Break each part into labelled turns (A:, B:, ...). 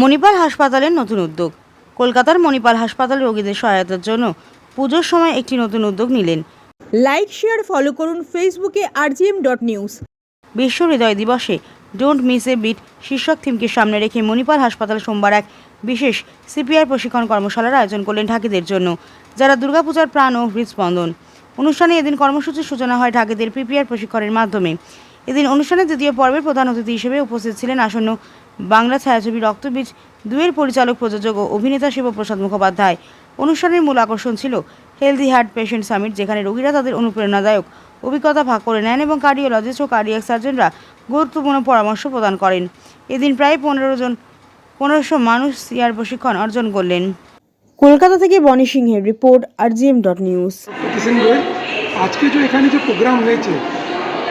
A: মণিপাল হাসপাতালের নতুন উদ্যোগ। কলকাতার মণিপাল হাসপাতাল রোগীদের সহায়তার জন্য পুজোর সময় একটি নতুন উদ্যোগ নিলেন।
B: লাইক শেয়ার ফলো করুন ফেসবুকে আরজিএম ডট নিউজ
A: বিশ্ব হৃদয় দিবসে ডোন্ট মিস এ বিট শীর্ষক থিমকে সামনে রেখে মণিপাল হাসপাতাল সোমবার এক বিশেষ সিপিআর প্রশিক্ষণ কর্মশালার আয়োজন করলেন ঢাকিদের জন্য যারা দুর্গাপূজার প্রাণ ও হৃদস্পন্দন। অনুষ্ঠানে এদিন কর্মসূচির সূচনা হয় ঢাকিদের পিপিআর প্রশিক্ষণের মাধ্যমে। এদিন অনুষ্ঠানের দ্বিতীয় পর্বের প্রধান অতিথি হিসেবে উপস্থিত ছিলেন আসন্ন বাংলা ছায়াছবি রক্তবীজ দুয়ের পরিচালক প্রযোজক ও অভিনেতা শিবপ্রসাদ মুখোপাধ্যায়। অনুষ্ঠানের মূল আকর্ষণ ছিল হেলদি হার্ট পেশেন্ট সামিট যেখানে রোগীরা তাদের অনুপ্রেরণাদায়ক অভিজ্ঞতা ভাগ করে নেন এবং কার্ডিওলজিস্ট ও কার্ডিয়াক সার্জনরা গুরুত্বপূর্ণ পরামর্শ প্রদান করেন। এদিন প্রায় পনেরো জন পনেরোশো মানুষ সিআর প্রশিক্ষণ অর্জন করলেন। কলকাতা থেকে বনি সিংহের রিপোর্ট আরজিএম ডট নিউজ।
C: আজকে যে এখানে যে প্রোগ্রাম হয়েছে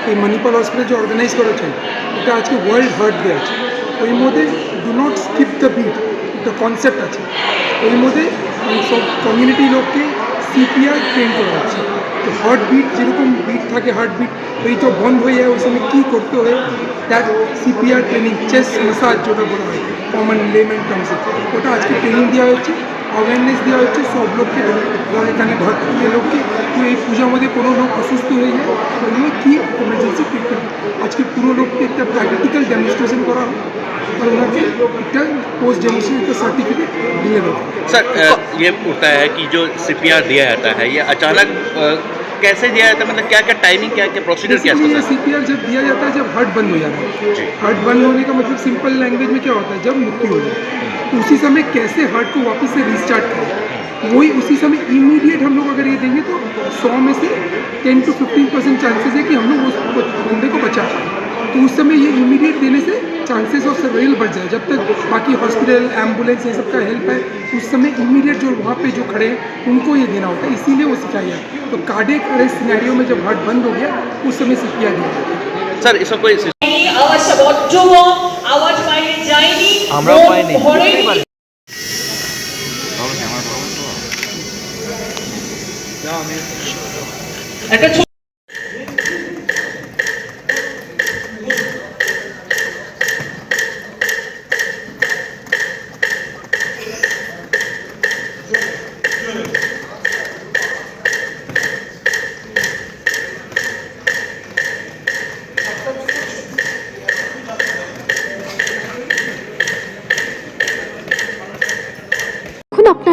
C: এই মণিপাল হসপিটাল যে অর্গানাইজ করেছে এটা আজকে ওয়ার্ল্ড হার্ট ডে আছে। ওই মধ্যে do not skip the beat একটা কনসেপ্ট আছে। ওই মধ্যে সব কমিউনিটি লোককে সিপিআর ট্রেন করা হচ্ছে তো হার্ট বিট যেরকম বিট থাকে হার্ট বিট ওইটা বন্ধ হয়ে যায়, ওই সময় কী করতে হয়? That CPR training chest massage যেটা বলা হয় কমন লেমেন টার্মসে ওটা আজকে ট্রেনিং দেওয়া হচ্ছে অ্যাওয়ারনেস দেওয়া হচ্ছে, সব লোককে এখানে ভর্তি লোককে, তো এই পুজোর মধ্যে কোনো লোক অসুস্থ হয়ে যায় ওইগুলো কী এমার্জেন্সি ট্রিটমেন্ট আজকে পুরো লোককে একটা প্র্যাকটিক্যাল ডেমনস্ট্রেশন
D: सर ये होता है कि जो सीपीआर दिया जाता है ये अचानक कैसे दिया जाता है? मतलब क्या क्या टाइमिंग क्या क्या प्रोसीजर क्या
C: होता है सीपीआर जब दिया जाता है जब हर्ट बंद हो जाता है। हर्ट बंद होने का मतलब सिंपल लैंग्वेज में क्या होता है? जब मृत्यु हो जाए तो उसी समय कैसे हर्ट को वापस से रिस्टार्ट करें? वही उसी समय इमीडिएट हम लोग अगर ये देंगे तो सौ में से ten two fifteen percent chances है कि हम लोग उस बंदे को बचा पाए। तो उस समय ये इमीडिएट देने से चांसेस ऑफ सर्वाइवल बढ़ जाए जब तक बाकी हॉस्पिटल एम्बुलेंस ये सब का हेल्प है उस समय इमीडिएट जो वहाँ पे जो खड़े हैं उनको ये देना होता है इसीलिए वो सिखाया है तो कार्डियक अरेस्ट सिनेरियो में जब हार्ट बंद हो गया उस समय सीपीआर दिया जाता है
D: सर इसका कोई
E: আওয়াজটা বড্ড কম আওয়াজ বাইরে যায়নি
D: আমরাও
E: মন
D: পাইনি।
E: ভরেনি। একটা